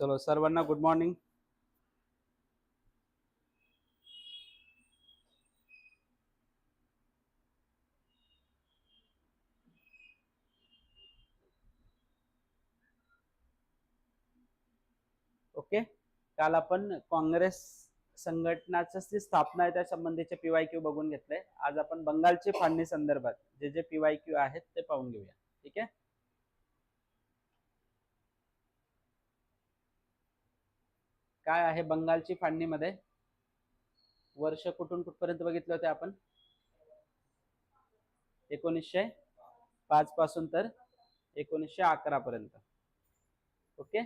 चलो सर्वांना good morning okay काल आपण काँग्रेस संघटनाचं जी स्थापना आहे त्या संबंधीचे पीवाय क्यू बघून घेतले आज आपण बंगालची फाळणी संदर्भात जे जे पीवाय क्यू आहेत ते पाहून घेऊया. ठीक आहे? काय आहे बंगालची फाळणीमध्ये वर्ष कुठून कुठपर्यंत बघितले होते आपण? एकोणीसशे पाच पासून तर एकोणीसशे अकरा पर्यंत. ओके?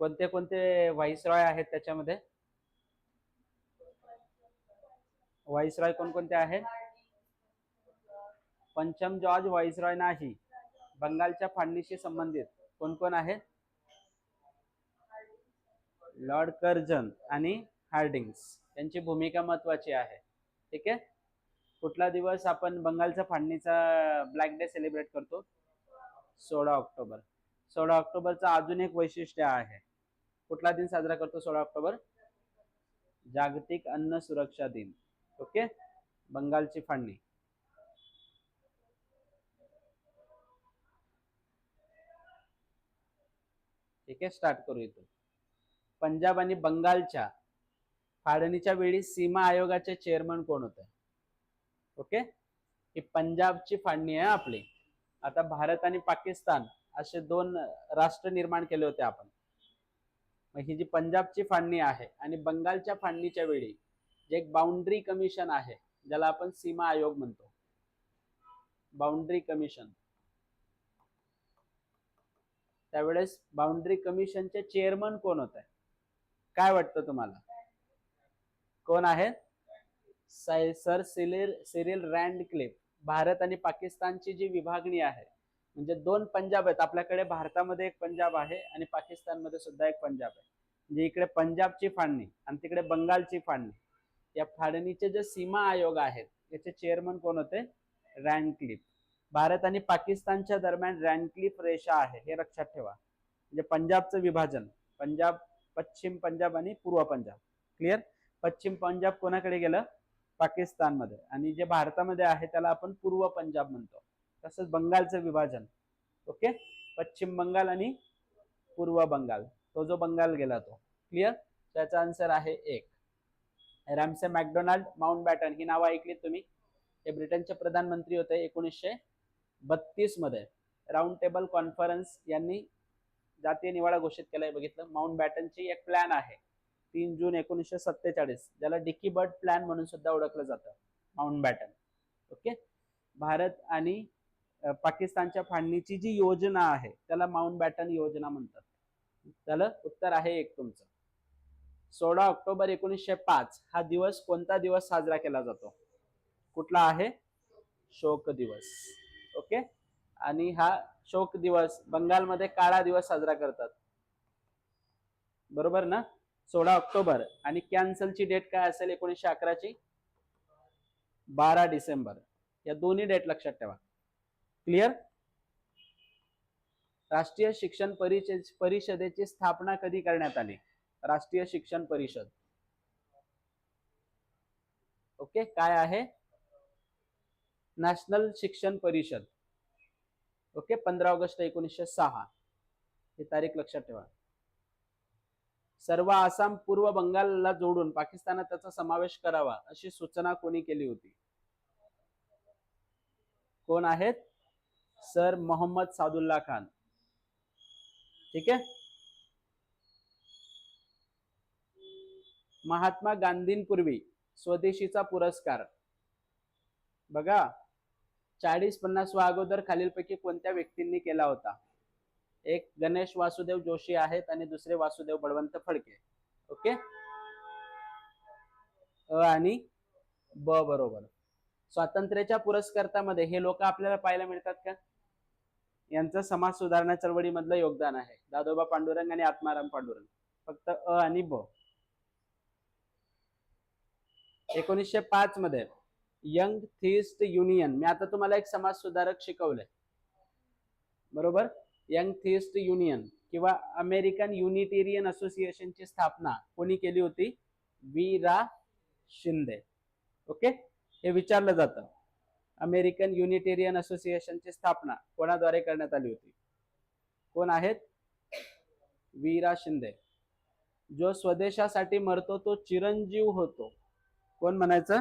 कोणते कोणते व्हाईसरॉय आहेत त्याच्यामध्ये? व्हाईसरॉय कोणकोणते आहेत? पंचम जॉर्ज व्हाईसरॉय नाही. बंगालच्या फाळणीशी संबंधित कोण कोण आहेत लॉर्ड कर्जन आणि हार्डिंग्स यांची भूमिका महत्वाची आहे. ठीक आहे? कुठला दिवस आपण बंगालचा फाडणीचा ब्लॅक डे सेलिब्रेट करतो? सोळा ऑक्टोबर. सोळा ऑक्टोबरचं अजून एक वैशिष्ट्य आहे. कुठला दिन साजरा करतो सोळा ऑक्टोबर? जागतिक अन्न सुरक्षा दिन. ओके? बंगालची फाडणी. ठीक आहे? स्टार्ट करू इथून. पंजाब आणि बंगालच्या फाळणीच्या वेळी सीमा आयोगाचे चेअरमन कोण होते? ओके ही पंजाबची फाळणी आहे आपली. आता भारत आणि पाकिस्तान असे दोन राष्ट्र निर्माण केले होते आपण. मग ही जी पंजाबची फाळणी आहे आणि बंगालच्या फाळणीच्या वेळी जे एक बाउंड्री कमिशन आहे ज्याला आपण सीमा आयोग म्हणतो. बाउंड्री कमिशन त्यावेळेस बाउंड्री कमिशनचे चेअरमन कोण होत? आहे काय वाटतं तुम्हाला? कोण आहेत sir Cyril Cyril Radcliffe Bharat आणि पाकिस्तानची जी विभागणी आहे म्हणजे दोन पंजाब आहेत. आपल्याकडे भारतामध्ये एक पंजाब आहे आणि पाकिस्तानमध्ये सुद्धा एक पंजाब आहे. म्हणजे इकडे पंजाबची फाळणी आणि तिकडे बंगालची फाळणी या फाळणीचे जे सीमा आयोग आहेत याचे चेअरमन कोण होते? रँडक्लिफ. भारत आणि पाकिस्तानच्या दरम्यान रँडक्लिफ रेषा आहे हे लक्षात ठेवा. म्हणजे पंजाबचं विभाजन. पंजाब पश्चिम पंजाब आणि पूर्व पंजाब. क्लिअर पश्चिम पंजाब कोणाकडे गेलं? पाकिस्तानमध्ये. आणि जे भारतामध्ये आहे त्याला आपण पूर्व पंजाब म्हणतो. तसंच बंगालचं विभाजन. ओके पश्चिम बंगाल आणि पूर्व बंगाल. तो जो बंगाल गेला तो. क्लिअर त्याचा आन्सर आहे एक. Ramsay MacDonald Mountbatten. ही नावं ऐकलीत तुम्ही? हे ब्रिटनचे प्रधानमंत्री होते एकोणीसशे बत्तीसमध्ये राऊंड टेबल कॉन्फरन्स यांनी जातीय निवाडा घोषित केलाय बघितलं? माउंट बॅटनची एक प्लॅन आहे. तीन जून एकोणीसशे सत्तेचाळीस ज्याला डिकी बर्ड प्लॅन म्हणून सुद्धा ओळखलं जातं माउंट बॅटन. ओके? भारत आणि पाकिस्तानच्या फाळणीची जी योजना आहे त्याला माउंट बॅटन योजना म्हणतात. त्याला उत्तर आहे एक तुमचं. सोळा ऑक्टोबर एकोणीसशे पाच हा दिवस कोणता दिवस साजरा केला जातो? कुठला आहे? शोक दिवस. ओके? आणि हा शोक दिवस बंगालमध्ये काळा दिवस साजरा करतात. बरोबर ना? सोळा ऑक्टोबर आणि कॅन्सलची डेट काय असेल एकोणीसशे अकराची? बारा डिसेंबर. या दोन्ही डेट लक्षात ठेवा. क्लिअर? राष्ट्रीय शिक्षण परिषद परिषदेची स्थापना कधी करण्यात आली? राष्ट्रीय शिक्षण परिषद. ओके? काय आहे? नॅशनल शिक्षण परिषद. ओके पंधरा ऑगस्ट एकोणीसशे सहा. ही तारीख लक्षात ठेवा. सर्व आसाम पूर्व बंगालला जोडून पाकिस्तानात त्याचा समावेश करावा अशी सूचना कोणी केली होती? कोण आहेत? सर मोहम्मद सादुल्ला खान. ठीक आहे? महात्मा गांधींपूर्वी स्वदेशीचा पुरस्कार. बघा चाळीस पन्नास वा अगोदर खालीलपैकी कोणत्या व्यक्तींनी केला होता? एक गणेश वासुदेव जोशी आहेत आणि दुसरे वासुदेव बळवंत फडके. ओके? अ आणि ब बरोबर. स्वातंत्र्याच्या पुरस्कर्त्यामध्ये हे लोक आपल्याला पाहायला मिळतात का? यांचं समाज सुधारणा चळवळीमधलं योगदान आहे. दादोबा पांडुरंग आणि आत्माराम पांडुरंग. फक्त अ आणि ब. एकोणीसशे पाच मध्ये यंग थिस्ट युनियन. मी आता तुम्हाला एक समाज सुधारक शिकवलंय. बरोबर? यंग थिस्ट युनियन किंवा अमेरिकन युनिटेरियन असोसिएशनची स्थापना कोणी केली होती? वी रा शिंदे. ओके? हे विचारलं जातं. अमेरिकन युनिटेरियन असोसिएशनची स्थापना कोणाद्वारे करण्यात आली होती? कोण आहेत? वीरा शिंदे. जो स्वदेशासाठी मरतो तो चिरंजीव होतो. कोण म्हणायचं?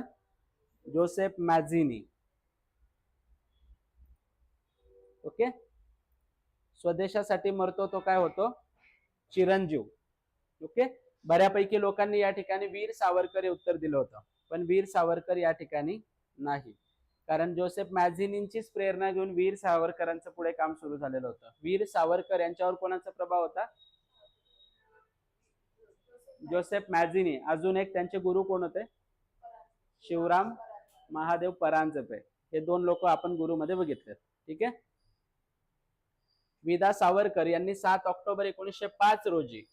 Joseph Mazzini. ओके? स्वदेशासाठी मरतो तो काय होतो? चिरंजीव. ओके? बऱ्यापैकी लोकांनी या ठिकाणी वीर सावरकर हे उत्तर दिलं होतं. पण वीर सावरकर या ठिकाणी नाही. कारण जोसेफ मॅझिनींचीच प्रेरणा घेऊन वीर सावरकरांचं पुढे काम सुरू झालेलं होतं. वीर सावरकर यांच्यावर कोणाचा प्रभाव होता? Joseph Mazzini. अजून एक त्यांचे गुरु कोण होते? शिवराम महादेव परांजपे. हे दोन लोक आपण गुरुमध्ये बघितले ठीक आहे? विदा सावरकर यांनी सात ऑक्टोबर एकोणीसशे पाच रोजी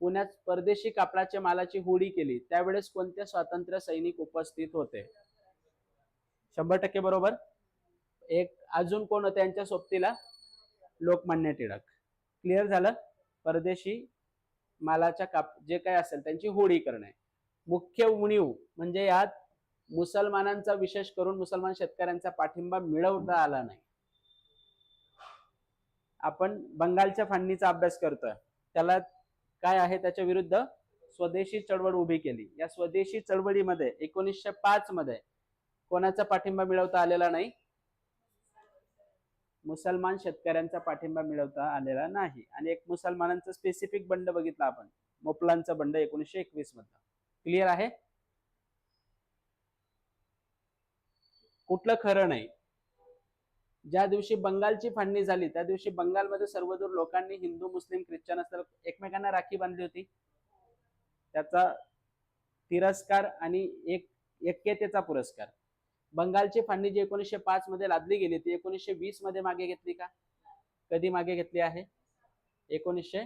पुण्यात परदेशी कापडाच्या मालाची होडी केली. त्यावेळेस कोणते स्वातंत्र्य सैनिक उपस्थित होते? शंभर टक्के बरोबर. एक अजून कोण होते यांच्या सोबतीला? लोकमान्य टिळक. क्लिअर झालं? परदेशी मालाच्या काप जे काय असेल त्यांची होडी करणे. मुख्य उणीव म्हणजे यात मुसलमानांचा विशेष करून मुसलमान शेतकऱ्यांचा पाठिंबा मिळवता आला नाही. आपण बंगालच्या फांडणीचा अभ्यास करतोय. त्याला काय आहे त्याच्या विरुद्ध स्वदेशी चळवळ उभी केली. या स्वदेशी चळवळीमध्ये एकोणीसशे पाच मध्ये कोणाचा पाठिंबा मिळवता आलेला नाही? मुसलमान शेतकऱ्यांचा पाठिंबा मिळवता आलेला नाही. आणि एक मुसलमानांचं स्पेसिफिक बंड बघितलं आपण. मोपलांचा बंड एकोणीसशे एकवीस मधला. क्लिअर आहे? कुठलं खरं नाही. ज्या दिवशी बंगालची फाळणी झाली त्या दिवशी बंगालमध्ये सर्वदूर लोकांनी हिंदू मुस्लिम ख्रिश्चन असतात एकमेकांना राखी बांधली होती. त्याचा तिरस्कार आणि एक ऐक्यतेचा पुरस्कार. बंगालची फाळणी जी एकोणीसशे पाच मध्ये लादली गेली ती एकोणीसशे वीसमध्ये मागे घेतली का? कधी मागे घेतली आहे? एकोणीसशे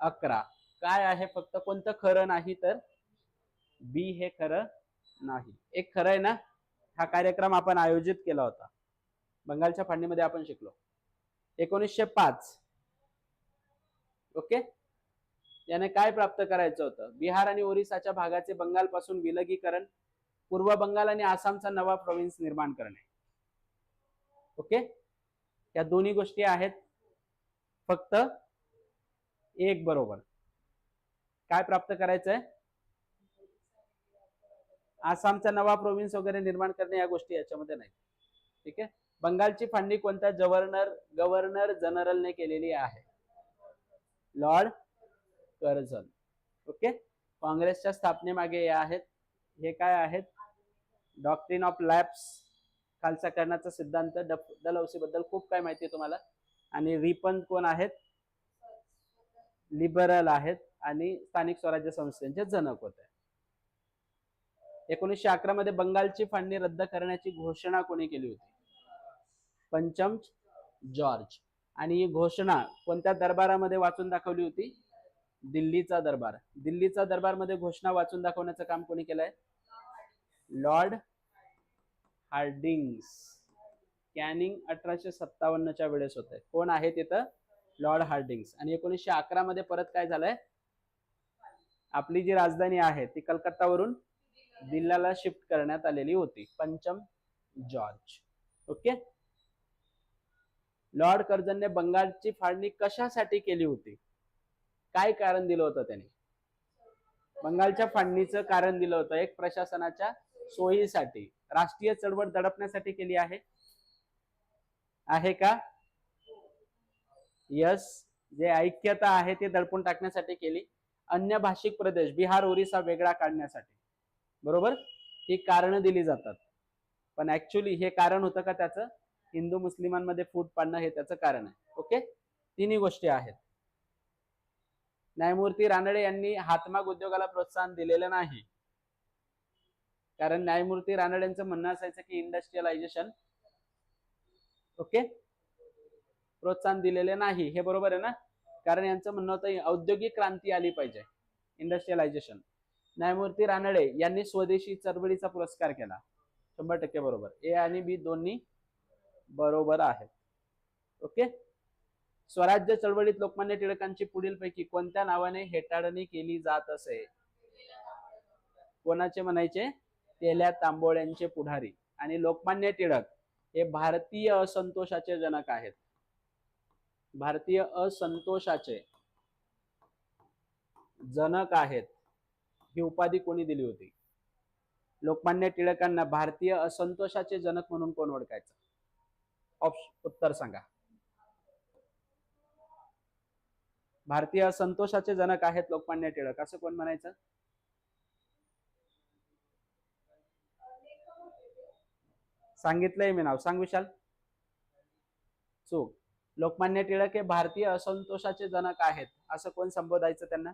अकरा. काय आहे फक्त कोणतं खरं नाही तर बी हे खरं नाही. एक खरं आहे ना? हा कार्यक्रम आपण आयोजित केला होता. बंगालच्या फाळणीमध्ये आपण शिकलो. एकोणीसशे पाच. ओके? याने काय प्राप्त करायचं होतं? बिहार आणि ओरिसाच्या भागाचे बंगालपासून विलगीकरण पूर्व बंगाल आणि आसामचा नवा प्रोव्हिन्स निर्माण करणे. ओके? या दोन्ही गोष्टी आहेत. फक्त एक बरोबर. काय प्राप्त करायचंय? आसामचा नवा प्रोव्हिन्स वगैरे निर्माण करणे या गोष्टी याच्यामध्ये नाही. ठीक आहे? बंगालची फाळणी कोणत्या? गव्हर्नर गव्हर्नर जनरलने केलेली आहे. Lord Curzon okay? काँग्रेसच्या स्थापनेमागे हे आहेत. हे काय आहेत? डॉक्ट्रिन ऑफ लॅब्स खालसा करण्याचा सिद्धांत डलहौसी बद्दल खूप काय माहिती आहे तुम्हाला. आणि रिपन कोण आहेत? लिबरल आहेत. आणि स्थानिक स्वराज्य संस्थेचे जनक होते. एकोणीसशे अकरा मध्ये बंगालची फाळणी रद्द करण्याची घोषणा कोणी केली होती? पंचम जॉर्ज. आणि ही घोषणा कोणत्या दरबारामध्ये वाचून दाखवली होती? दिल्लीचा दरबार. दिल्लीचा दरबारमध्ये घोषणा वाचून दाखवण्याचं काम कोणी केलंय? Lord Hardinge. कॅनिंग अठराशे सत्तावन्नच्या वेळेस होते. कोण आहे तिथं? Lord Hardinge. आणि एकोणीसशे अकरा मध्ये परत काय झालंय? आपली जी राजधानी आहे ती कलकत्तावरून दिल्लीला शिफ्ट करण्यात आलेली होती. पंचम जॉर्ज. ओके? लॉर्ड कर्जनने बंगालची फाळणी कशासाठी केली होती? काय कारण दिलं होतं त्याने? बंगालच्या फाळणीचं कारण दिलं होतं. एक प्रशासनाच्या सोयीसाठी राष्ट्रीय चळवळ दडपण्यासाठी केली आहे. आहे का? यस. जे ऐक्यता आहे ते दडपून टाकण्यासाठी केली. अन्य भाषिक प्रदेश बिहार ओरिसा वेगळा काढण्यासाठी. बरोबर? ही कारण दिली जातात. पण ऍक्च्युली हे कारण होतं का त्याचं? हिंदू मुस्लिमांमध्ये फूट पाडणं हे त्याचं कारण आहे. ओके? तिन्ही गोष्टी आहेत. न्यायमूर्ती रानडे यांनी हातमाग उद्योगाला प्रोत्साहन दिलेलं नाही. कारण न्यायमूर्ती रानडेंचं म्हणणं असायचं की इंडस्ट्रियलायझेशन ओके? प्रोत्साहन दिलेले नाही. हे बरोबर आहे ना? कारण यांचं म्हणणं होतं औद्योगिक क्रांती आली पाहिजे. इंडस्ट्रियलायझेशन न्यायमूर्ती रानडे यांनी स्वदेशी चळवळीचा पुरस्कार केला. शंभर टक्के बरोबर. ए आणि बी दोन्ही बरोबर आहेत. ओके? स्वराज्य चळवळीत लोकमान्य टिळकांची पुढीलपैकी कोणत्या नावाने हेटाळणी केली जात असे? कोणाचे म्हणायचे? तेल्या तांबोळ्यांचे पुढारी. आणि लोकमान्य टिळक हे भारतीय असंतोषाचे जनक आहेत. भारतीय असंतोषाचे जनक आहेत. ही उपाधी कोणी दिली होती? लोकमान्य टिळकांना भारतीय असंतोषाचे जनक म्हणून कोण ओळखायचं? उत्तर सांगा. भारतीय असंतोषाचे जनक आहेत लोकमान्य टिळक. असं कोण म्हणायचं? सांगितलंय मी नाव. सांग विशाल. चूक. लोकमान्य टिळक हे भारतीय असंतोषाचे जनक आहेत. असं कोण संबोधायचं त्यांना?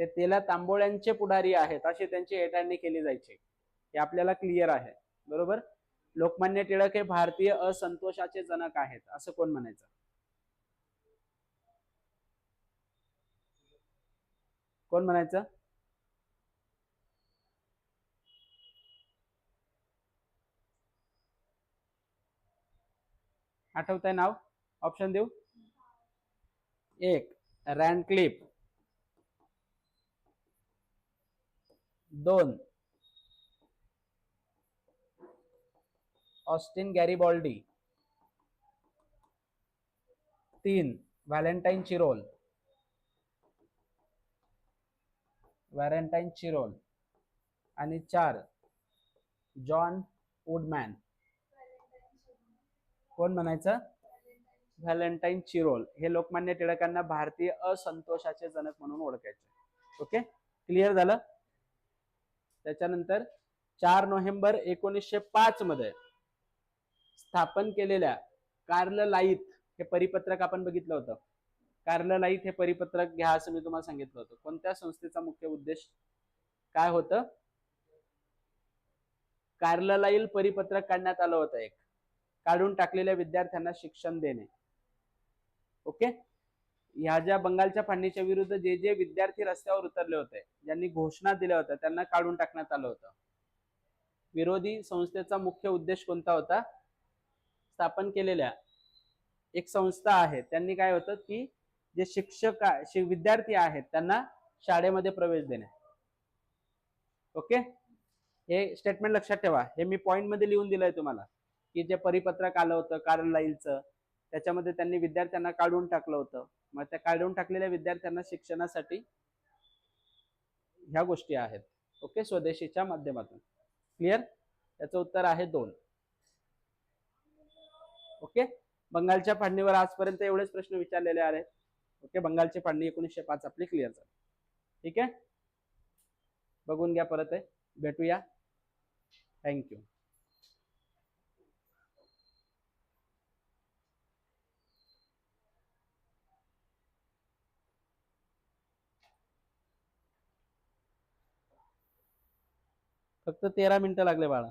ते तेला तांबोळ्यांचे पुढारी आहेत अशी त्यांची एटाळणी केली जायची. हे आपल्याला क्लिअर आहे. बरोबर? लोकमान्य टिळक हे भारतीय असंतोषाचे जनक आहेत असं कोण म्हणायचं? कोण म्हणायचं? आठवत आहे नाव? ऑप्शन देऊ? एक रॅनक्लिप. दोन. Austin Garibaldi. तीन. Valentine Chirol. Valentine Chirol. आणि चार. John Woodman. कोण म्हणायचं? Valentine Chirol. हे लोकमान्य टिळकांना भारतीय असंतोषाचे जनक म्हणून ओळखायचे. ओके? क्लिअर झालं? त्याच्यानंतर चार नोव्हेंबर एकोणीसशे पाच मध्ये स्थापन केलेल्या कार्ल लाईत हे परिपत्रक आपण बघितलं होतं. कार्ल लाईत हे परिपत्रक घ्या असं मी तुम्हाला सांगितलं होतं. कोणत्या संस्थेचा मुख्य उद्देश काय होतं? कार्ललाईल परिपत्रक काढण्यात आलं होतं एक. काढून टाकलेल्या विद्यार्थ्यांना शिक्षण देणे. ओके? ह्या ज्या बंगालच्या फाळणीच्या विरुद्ध जे जे विद्यार्थी रस्त्यावर उतरले होते ज्यांनी घोषणा दिल्या होत्या त्यांना काढून टाकण्यात आलं होतं. विरोधी संस्थेचा मुख्य उद्देश कोणता होता? स्थापन केलेल्या एक संस्था आहे. त्यांनी काय होतं की जे शिक्षक विद्यार्थी आहेत त्यांना शाळेमध्ये प्रवेश देणे. ओके? हे स्टेटमेंट लक्षात ठेवा. हे मी पॉईंटमध्ये लिहून दिलंय तुम्हाला की जे परिपत्रक आलं होतं कारण लाईलचं त्याच्यामध्ये त्यांनी विद्यार्थ्यांना काढून टाकलं होतं. मग त्या काढून टाकलेल्या विद्यार्थ्यांना शिक्षणासाठी ह्या गोष्टी आहेत. ओके? स्वदेशीच्या माध्यमातून. क्लिअर त्याचं उत्तर आहे दोन. ओके? बंगालच्या फाडणीवर आजपर्यंत एवढेच प्रश्न विचारलेले आहेत. ओके? बंगालची फाडणी एकोणीसशे पाच आपली क्लिअर झाली. ठीक आहे? बघून घ्या परत आहे भेटूया. थँक्यू फक्त तेरा मिनिटं लागले बाळा.